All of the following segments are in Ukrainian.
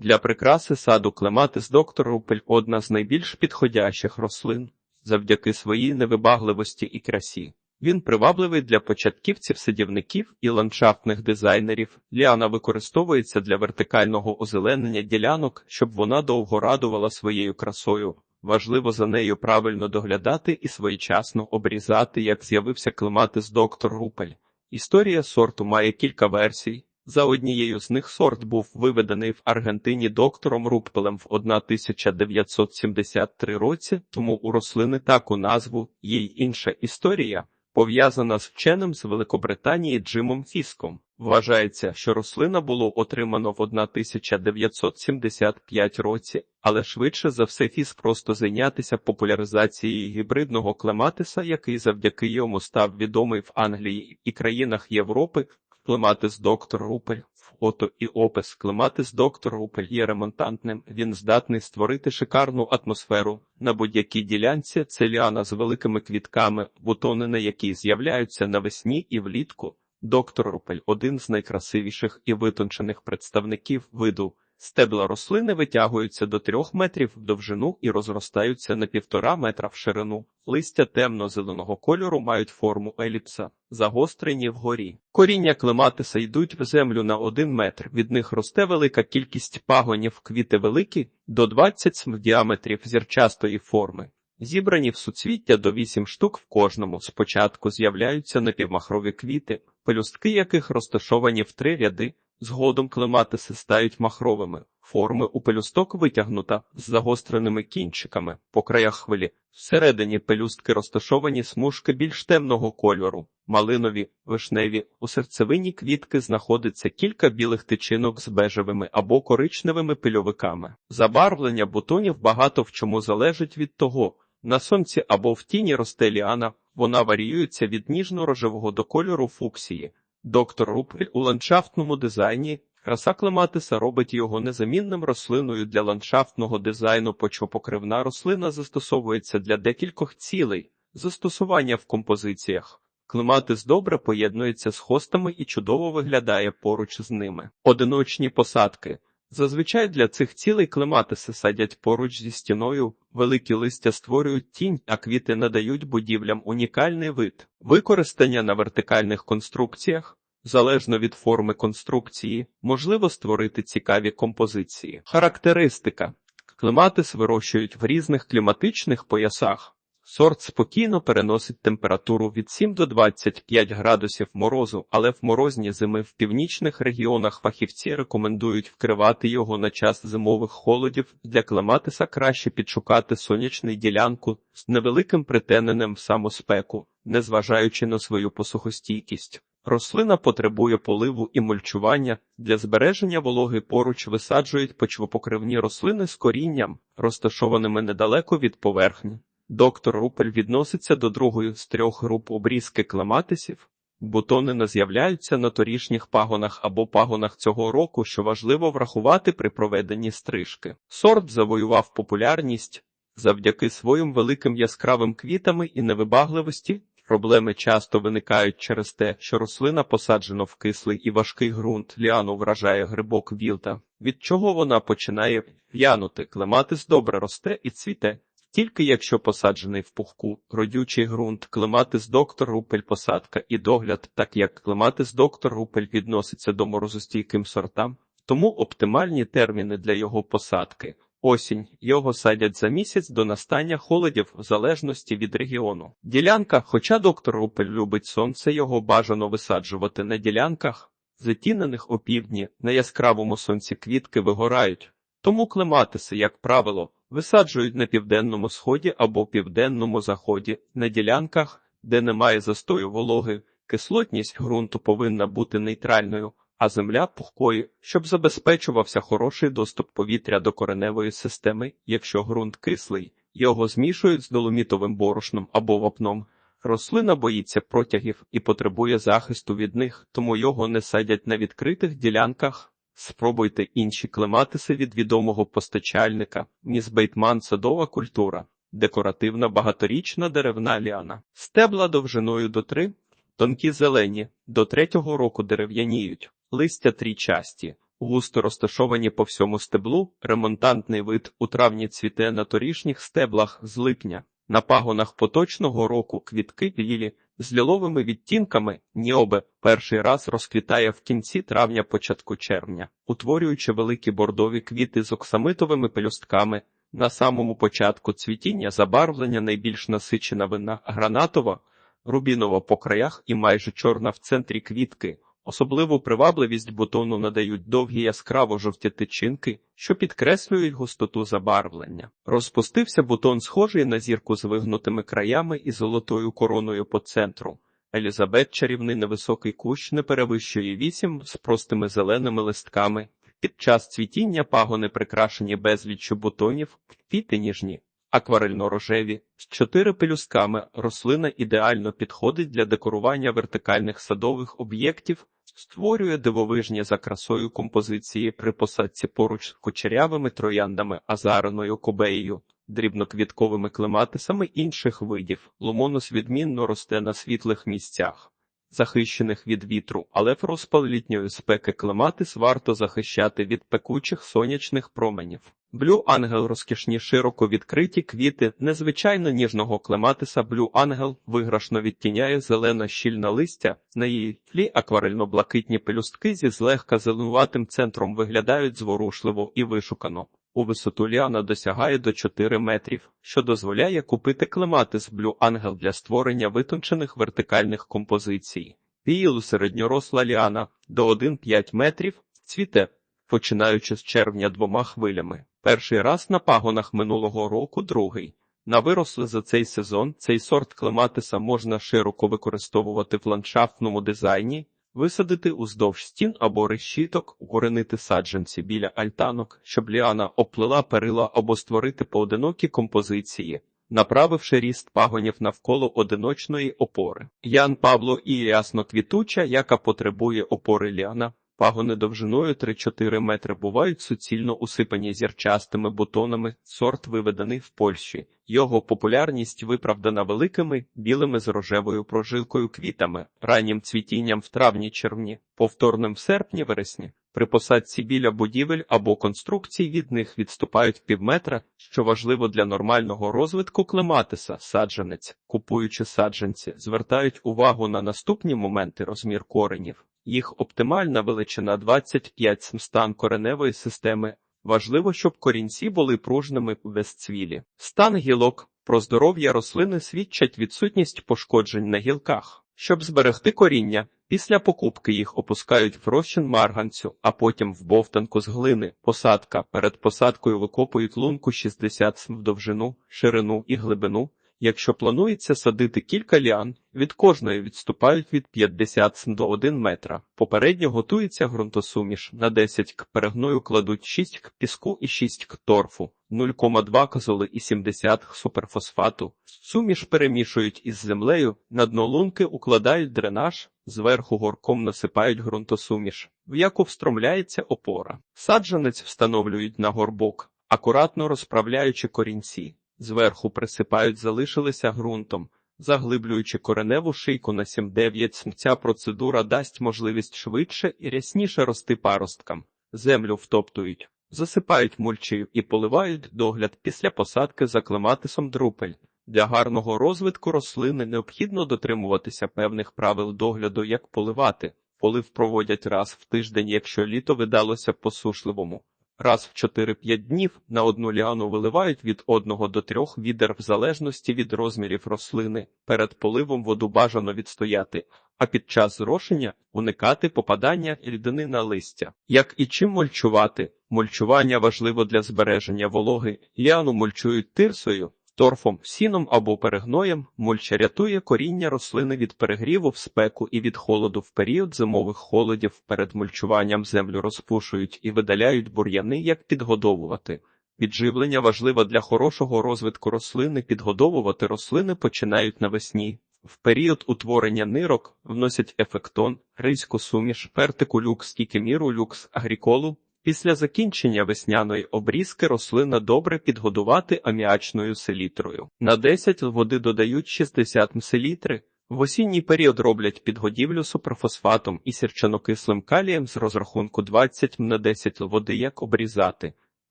Для прикраси саду клематис доктор Рупель одна з найбільш підходящих рослин завдяки своїй невибагливості і красі. Він привабливий для початківців, садівників і ландшафтних дизайнерів. Ліана використовується для вертикального озеленення ділянок, щоб вона довго радувала своєю красою. Важливо за нею правильно доглядати і своєчасно обрізати, як з'явився клематис доктор Рупель. Історія сорту має кілька версій. За однією з них сорт був виведений в Аргентині доктором Руппелем в 1973 році, тому у рослини таку назву є інша історія, пов'язана з вченим з Великобританії Джимом Фіском. Вважається, що рослина було отримано в 1975 році, але швидше за все Фіс просто зайнятися популяризацією гібридного клематиса, який завдяки йому став відомий в Англії і країнах Європи. Клематис доктор Рупель, фото і опис. Клематис доктор Рупель є ремонтантним. Він здатний створити шикарну атмосферу на будь-якій ділянці. Це ліана з великими квітками, бутони на які з'являються навесні і влітку. Доктор Рупель один з найкрасивіших і витончених представників виду. Стебла рослини витягуються до трьох метрів в довжину і розростаються на півтора метра в ширину. Листя темно-зеленого кольору мають форму еліпса, загострені вгорі. Коріння клематиса йдуть в землю на один метр. Від них росте велика кількість пагонів, квіти великі до 20 см діаметрів зірчастої форми. Зібрані в суцвіття до 8 штук в кожному. Спочатку з'являються напівмахрові квіти, пелюстки яких розташовані в три ряди. Згодом клематиси стають махровими. Форми у пелюсток витягнута з загостреними кінчиками по краях хвилі. Всередині пелюстки розташовані смужки більш темного кольору, малинові, вишневі. У серцевині квітки знаходиться кілька білих тичинок з бежевими або коричневими пильовиками. Забарвлення бутонів багато в чому залежить від того, на сонці або в тіні росте ліана, вона варіюється від ніжно-рожевого до кольору фуксії. Доктор Рупель у ландшафтному дизайні краса клематиса робить його незамінним рослиною для ландшафтного дизайну. Почвопокривна рослина застосовується для декількох цілей, застосування в композиціях. Клематис добре поєднується з хостами і чудово виглядає поруч з ними. Одиночні посадки. Зазвичай для цих цілей клематиси садять поруч зі стіною, великі листя створюють тінь, а квіти надають будівлям унікальний вид. Використання на вертикальних конструкціях, залежно від форми конструкції, можливо створити цікаві композиції. Характеристика клематис вирощують в різних кліматичних поясах. Сорт спокійно переносить температуру від 7 до 25 градусів морозу, але в морозні зими в північних регіонах фахівці рекомендують вкривати його на час зимових холодів. Для клематиса краще підшукати сонячну ділянку з невеликим притененням в самоспеку, незважаючи на свою посухостійкість. Рослина потребує поливу і мульчування. Для збереження вологи поруч висаджують почвопокривні рослини з корінням, розташованими недалеко від поверхні. Доктор Рупель відноситься до другої з трьох груп обрізки клематисів. Бутони не з'являються на торішніх пагонах або пагонах цього року, що важливо врахувати при проведенні стрижки. Сорт завоював популярність завдяки своїм великим яскравим квітами і невибагливості. Проблеми часто виникають через те, що рослина посаджена в кислий і важкий ґрунт, ліану вражає грибок вілта, від чого вона починає в'янути. Клематис добре росте і цвіте. Тільки якщо посаджений в пухку, родючий ґрунт, клематис доктор рупель посадка і догляд, так як клематис доктор рупель відноситься до морозостійким сортам, тому оптимальні терміни для його посадки. Осінь його садять за місяць до настання холодів в залежності від регіону. Ділянка, хоча доктор Рупель любить сонце, його бажано висаджувати на ділянках, затінених опівдні, на яскравому сонці квітки вигорають. Тому клематиси, як правило, висаджують на південному сході або південному заході, на ділянках, де немає застою вологи, кислотність ґрунту повинна бути нейтральною, а земля пухкою, щоб забезпечувався хороший доступ повітря до кореневої системи, якщо ґрунт кислий, його змішують з доломітовим борошном або вапном. Рослина боїться протягів і потребує захисту від них, тому його не садять на відкритих ділянках. Спробуйте інші клематиси від відомого постачальника, Мізбейтман садова культура, декоративна багаторічна деревна ліана, стебла довжиною до 3, тонкі зелені, до третього року дерев'яніють, листя трійчасті, густо розташовані по всьому стеблу. Ремонтантний вид у травні цвіте на торішніх стеблах з липня. На пагонах поточного року квітки білі з ліловими відтінками ніобе перший раз розквітає в кінці травня, початку червня, утворюючи великі бордові квіти з оксамитовими пелюстками. На самому початку цвітіння забарвлення найбільш насичена вина гранатова, рубінова по краях і майже чорна в центрі квітки. Особливу привабливість бутону надають довгі яскраво жовті тичинки, що підкреслюють густоту забарвлення. Розпустився бутон, схожий на зірку з вигнутими краями і золотою короною по центру. Елізабет чарівний невисокий кущ не перевищує вісім з простими зеленими листками. Під час цвітіння пагони прикрашені безліччю бутонів, квіти ніжні, акварельно-рожеві, з чотири пелюсками рослина ідеально підходить для декорування вертикальних садових об'єктів, створює дивовижні за красою композиції при посадці поруч з кучерявими трояндами, азареною кобеєю, дрібноквітковими клематисами інших видів. Ломонос відмінно росте на світлих місцях. Захищених від вітру, але в розпал літньої спеки клематис варто захищати від пекучих сонячних променів. Блю ангел розкішні широко відкриті квіти незвичайно ніжного клематиса Блю ангел виграшно відтіняє зелена щільна листя, на її тлі акварельно-блакитні пелюстки зі злегка зеленуватим центром виглядають зворушливо і вишукано. У висоту ліана досягає до 4 метрів, що дозволяє купити клематис Блю ангел для створення витончених вертикальних композицій. Піїлу середньоросла ліана до 1,5 метрів цвіте, починаючи з червня двома хвилями. Перший раз на пагонах минулого року, другий. На виросли за цей сезон цей сорт клематиса можна широко використовувати в ландшафтному дизайні, висадити уздовж стін або решіток, укоренити саджанці біля альтанок, щоб ліана оплила перила або створити поодинокі композиції, направивши ріст пагонів навколо одиночної опори. Ян Павло і ясно квітуча, яка потребує опори ліана. Пагони довжиною 3-4 метри бувають суцільно усипані зірчастими бутонами, сорт виведений в Польщі. Його популярність виправдана великими білими з рожевою прожилкою квітами, раннім цвітінням в травні-червні, повторним в серпні-вересні. При посадці біля будівель або конструкцій від них відступають півметра, що важливо для нормального розвитку клематиса, саджанець, купуючи саджанці, звертають увагу на наступні моменти розмір коренів. Їх оптимальна величина 25 см стан кореневої системи. Важливо, щоб корінці були пружними без цвілі. Стан гілок про здоров'я рослини свідчать відсутність пошкоджень на гілках. Щоб зберегти коріння, після покупки їх опускають в розчин марганцю, а потім в бовтанку з глини. Посадка перед посадкою викопують лунку 60 см в довжину, ширину і глибину. Якщо планується садити кілька ліан, від кожної відступають від 50 см до 1 метра. Попередньо готується ґрунтосуміш. На 10 к перегною кладуть 6 к піску і 6 к торфу, 0,2 козоли і 70 к суперфосфату. Суміш перемішують із землею, на дно лунки укладають дренаж, зверху горком насипають ґрунтосуміш, в яку встромляється опора. Саджанець встановлюють на горбок, акуратно розправляючи корінці. Зверху присипають залишилися ґрунтом, заглиблюючи кореневу шийку на 7-9 см. Ця процедура дасть можливість швидше і рясніше рости паросткам. Землю втоптують, засипають мульчею і поливають догляд після посадки за клематисом друпель. Для гарного розвитку рослини необхідно дотримуватися певних правил догляду, як поливати. Полив проводять раз в тиждень, якщо літо видалося посушливому. Раз в 4-5 днів на одну ліану виливають від 1 до 3 відер в залежності від розмірів рослини. Перед поливом воду бажано відстояти, а під час зрошення уникати попадання рідини на листя. Як і чим мульчувати? Мульчування важливо для збереження вологи. Ліану мульчують тирсою, торфом, сіном або перегноєм. Мульча рятує коріння рослини від перегріву в спеку і від холоду в період зимових холодів. Перед мульчуванням землю розпушують і видаляють бур'яни, як підгодовувати. Підживлення важливо для хорошого розвитку рослини. Підгодовувати рослини починають навесні. В період утворення нирок вносять ефектон, рильську суміш, пертику люкс, кікеміру люкс, агріколу. Після закінчення весняної обрізки рослина добре підгодувати аміачною селітрою. На 10 води додають 60 мселітри, В осінній період роблять підгодівлю суперфосфатом і сірчанокислим калієм з розрахунку 20 на 10 води як обрізати.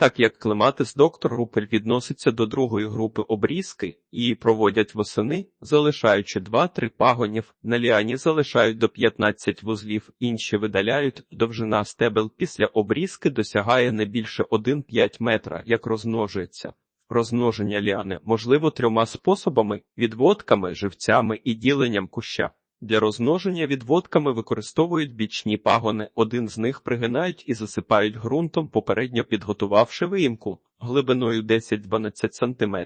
Так як клематис доктор Рупель відноситься до другої групи обрізки, її проводять восени, залишаючи 2-3 пагонів, на ліані залишають до 15 вузлів, інші видаляють, довжина стебел після обрізки досягає не більше 1,5 метра, як розмножується. Розмноження ліани можливо трьома способами – відводками, живцями і діленням куща. Для розмноження відводками використовують бічні пагони, один з них пригинають і засипають ґрунтом, попередньо підготувавши виїмку глибиною 10-12 см.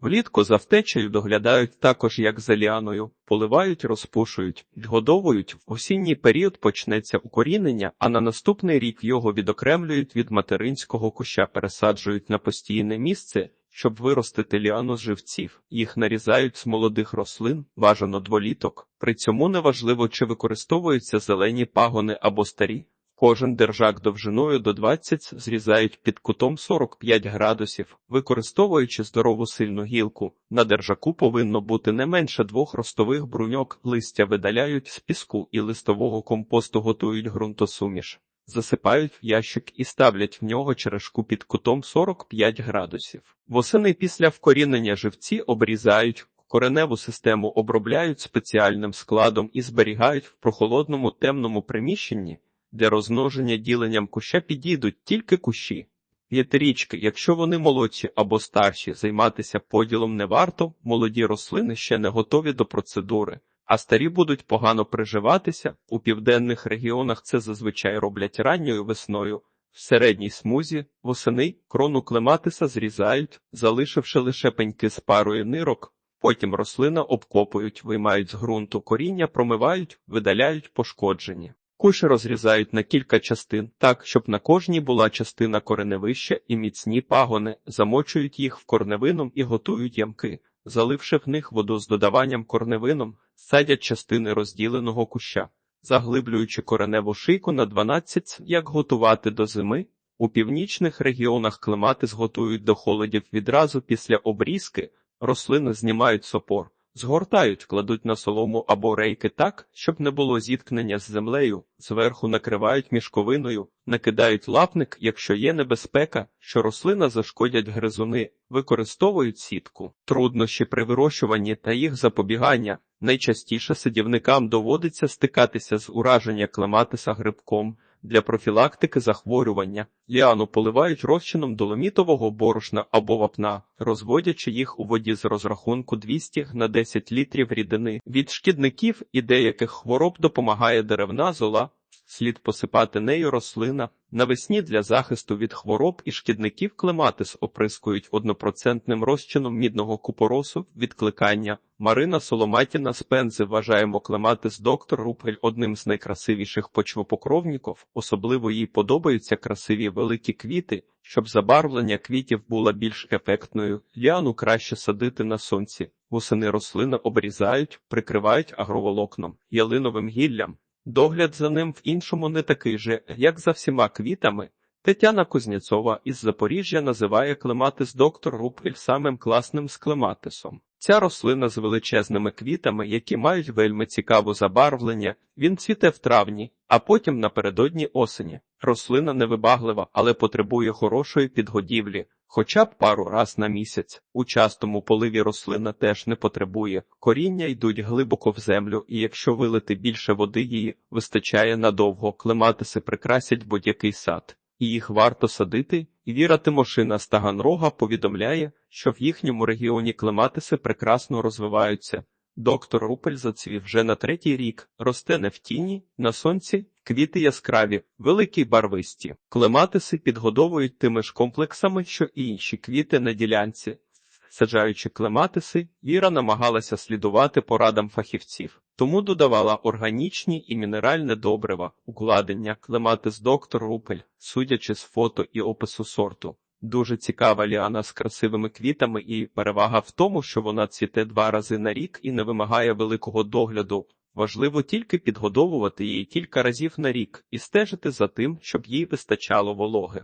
Влітку за втечею доглядають також як за ліаною, поливають, розпушують, підгодовують. В осінній період почнеться укорінення, а на наступний рік його відокремлюють від материнського куща, пересаджують на постійне місце, щоб виростити ліану з живців. Їх нарізають з молодих рослин, бажано дволіток. При цьому неважливо, чи використовуються зелені пагони або старі. Кожен держак довжиною до 20 зрізають під кутом 45 градусів, використовуючи здорову сильну гілку. На держаку повинно бути не менше двох ростових бруньок, листя видаляють з піску і листового компосту готують ґрунтосуміш. Засипають в ящик і ставлять в нього черешку під кутом 45 градусів. Восени після вкорінення живці обрізають, кореневу систему обробляють спеціальним складом і зберігають в прохолодному темному приміщенні. Для розмноження діленням куща підійдуть тільки кущі. П'ятирічки, якщо вони молодші або старші, займатися поділом не варто, молоді рослини ще не готові до процедури, а старі будуть погано приживатися. У південних регіонах це зазвичай роблять ранньою весною. В середній смузі восени крону клематиса зрізають, залишивши лише пеньки з парою нирок. Потім рослина обкопують, виймають з ґрунту коріння, промивають, видаляють пошкоджені. Куші розрізають на кілька частин, так, щоб на кожній була частина кореневища і міцні пагони, замочують їх в корневином і готують ямки, заливши в них воду з додаванням корневином, садять частини розділеного куща, заглиблюючи кореневу шийку на 12, як готувати до зими. У північних регіонах клематис готують до холодів відразу після обрізки, рослини знімають сопор. Згортають, кладуть на солому або рейки так, щоб не було зіткнення з землею, зверху накривають мішковиною, накидають лапник, якщо є небезпека, що рослина зашкодять гризуни, використовують сітку. Труднощі при вирощуванні та їх запобігання. Найчастіше садівникам доводиться стикатися з ураження клематиса грибком. Для профілактики захворювання ліану поливають розчином доломітового борошна або вапна, розводячи їх у воді з розрахунку 200 на 10 літрів рідини. Від шкідників і деяких хвороб допомагає деревна зола. Слід посипати нею рослина. Навесні для захисту від хвороб і шкідників клематис оприскують однопроцентним розчином мідного купоросу, відкликання. Марина Соломатіна з Пензи вважаємо клематис доктор Рупель одним з найкрасивіших почвопокровників. Особливо їй подобаються красиві великі квіти, щоб забарвлення квітів було більш ефектною. Ліану краще садити на сонці. Восени рослини обрізають, прикривають агроволокном, ялиновим гіллям. Догляд за ним в іншому не такий же, як за всіма квітами. Тетяна Кузнєцова із Запоріжжя називає клематис доктор Рупель самим класним з клематисом. Ця рослина з величезними квітами, які мають вельми цікаве забарвлення, він цвіте в травні, а потім напередодні осені. Рослина невибаглива, але потребує хорошої підгодівлі, хоча б пару раз на місяць. У частому поливі рослина теж не потребує. Коріння йдуть глибоко в землю, і якщо вилити більше води, її вистачає надовго. Клематиси прикрасять будь-який сад. І їх варто садити, Віра Тимошина з Таганрога повідомляє, що в їхньому регіоні клематиси прекрасно розвиваються. Доктор Рупель зацвів вже на третій рік, росте не в тіні, на сонці, квіти яскраві, великі барвисті. Клематиси підгодовують тими ж комплексами, що і інші квіти на ділянці. Саджаючи клематиси, Віра намагалася слідувати порадам фахівців, тому додавала органічні і мінеральне добрива, укладення, клематис доктор Рупель, судячи з фото і опису сорту. Дуже цікава ліана з красивими квітами, і перевага в тому, що вона цвіте два рази на рік і не вимагає великого догляду. Важливо тільки підгодовувати її кілька разів на рік і стежити за тим, щоб їй вистачало вологи.